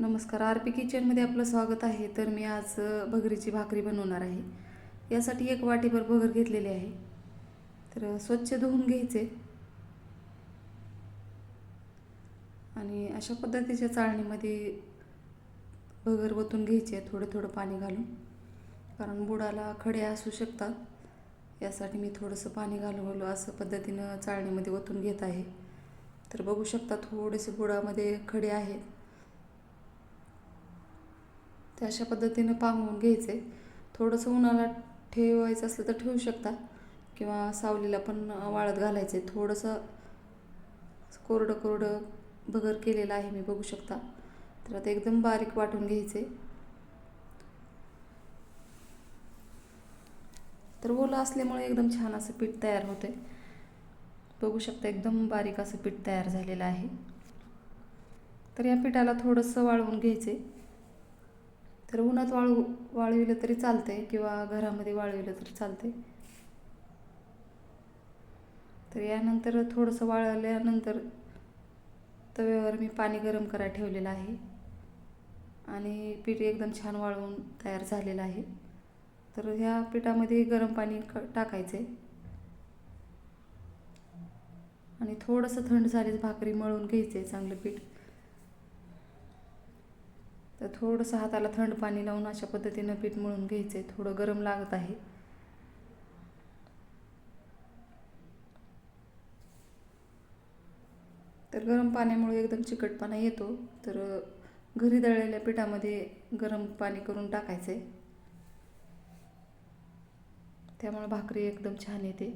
नमस्कार. R P किचनमध्ये आपलं स्वागत आहे. तर मी आज भगरीची भाकरी बनवणार आहे. यासाठी एक वाटीभर भगर घेतलेली आहे. तर स्वच्छ धुवून घ्यायचे. आणि अशा पद्धतीच्या चाळणीमध्ये भगर ओतून घ्यायचे. थोडं थोडं पाणी घालून. कारण बुडाला खडे असू शकतात. यासाठी मी थोडंसं पाणी घालू घालू असं पद्धतीनं चाळणीमध्ये ओतून घेत आहे. तर बघू शकता थोडेसे बुडामध्ये खडे आहेत. ते अशा पद्धतीनं पांगवून घ्यायचे. थोडंसं उन्हाला ठेवायचं असलं तर ठेवू शकता. किंवा सावलीला पण वाळत घालायचं. आहे थोडंसं कोरडं कोरडं बगर केलेलं आहे मी बघू शकता. तर आता एकदम बारीक वाटून घ्यायचे. तर ओलं असल्यामुळे एकदम छान असं पीठ तयार होते बघू शकता एकदम बारीक असं पीठ तयार झालेलं आहे. तर या पिठाला थोडंसं वाळवून घ्यायचे. तर उन्हात वाळू वाळविलं तरी चालतंय किंवा घरामध्ये वाळविलं तरी चालतंय. तर यानंतर थोडंसं वाळवल्यानंतर तव्यावर मी पाणी गरम करायला ठेवलेलं आहे. आणि पीठ एकदम छान वाळवून तयार झालेलं आहे. तर ह्या पिठामध्ये गरम पाणी क टाकायचं आहे आणि थोडंसं थंड झालेच भाकरी मळून आहे चांगलं पीठ. तर थोडंसं हाताला थंड पाणी लावून अशा पद्धतीनं पीठ मळून घ्यायचं आहे थोडं गरम लागत आहे. तर गरम पाण्यामुळे एकदम चिकटपणा येतो. तर घरी दळलेल्या पिठामध्ये गरम पाणी करून टाकायचं आहे त्यामुळे भाकरी एकदम छान येते.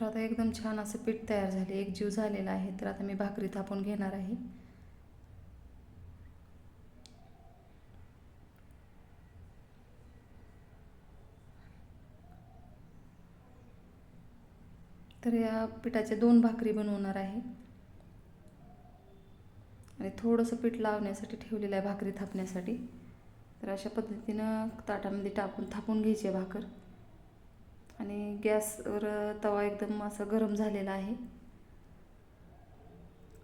तर आता एकदम छान असं पीठ तयार झाले. एक जीव झालेला आहे तर आता मी भाकरी थापून घेणार आहे. तर या पिठाचे दोन भाकरी बनवणार आहे. आणि थोडंसं पीठ लावण्यासाठी ठेवलेलं आहे भाकरी थापण्यासाठी. तर अशा पद्धतीनं ताटामध्ये टाकून थापून घ्यायची आहे भाकर. आणि गॅसवर तवा एकदम असा गरम झालेला आहे.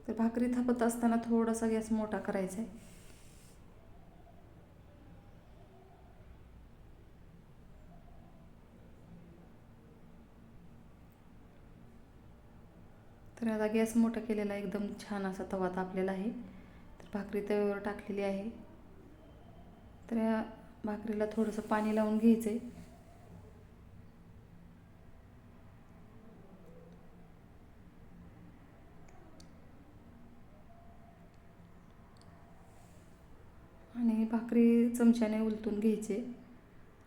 तर भाकरी थापत असताना थोडासा गॅस मोठा करायचा आहे. तर आता गॅस मोठा केलेला एकदम छान असा तवा तापलेला आहे. तर भाकरी तव्यावर टाकलेली आहे. तर या भाकरीला थोडंसं पाणी लावून घ्यायचं आहे आणि भाकरी चमच्याने उलटून घ्यायचे.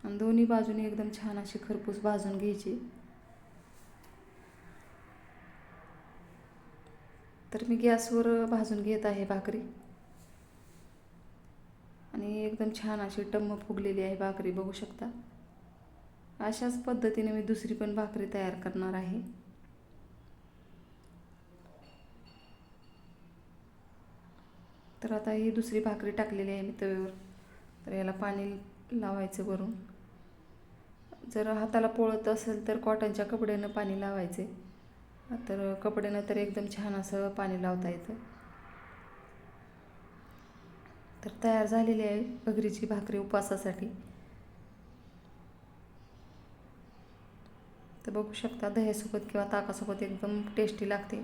आणि दोन्ही बाजूने एकदम छान अशी खरपूस भाजून घ्यायची. तर मी गॅसवर भाजून घेत आहे भाकरी. आणि एकदम छान अशी टम्म फुगलेली आहे भाकरी बघू शकता. अशाच पद्धतीने मी दुसरी पण भाकरी तयार करणार आहे. तर आता ही दुसरी भाकरी टाकलेली आहे मी तव्यावर. तर याला पाणी लावायचं वरून. जर हाताला पोळत असेल तर कॉटनच्या कपड्यानं पाणी लावायचे. तर कपड्यानं तर एकदम छान असं पाणी लावता येतं. तर तयार झालेली आहे भगरीची भाकरी उपवासासाठी. तर बघू शकता दह्यासोबत किंवा ताकासोबत एकदम टेस्टी लागते.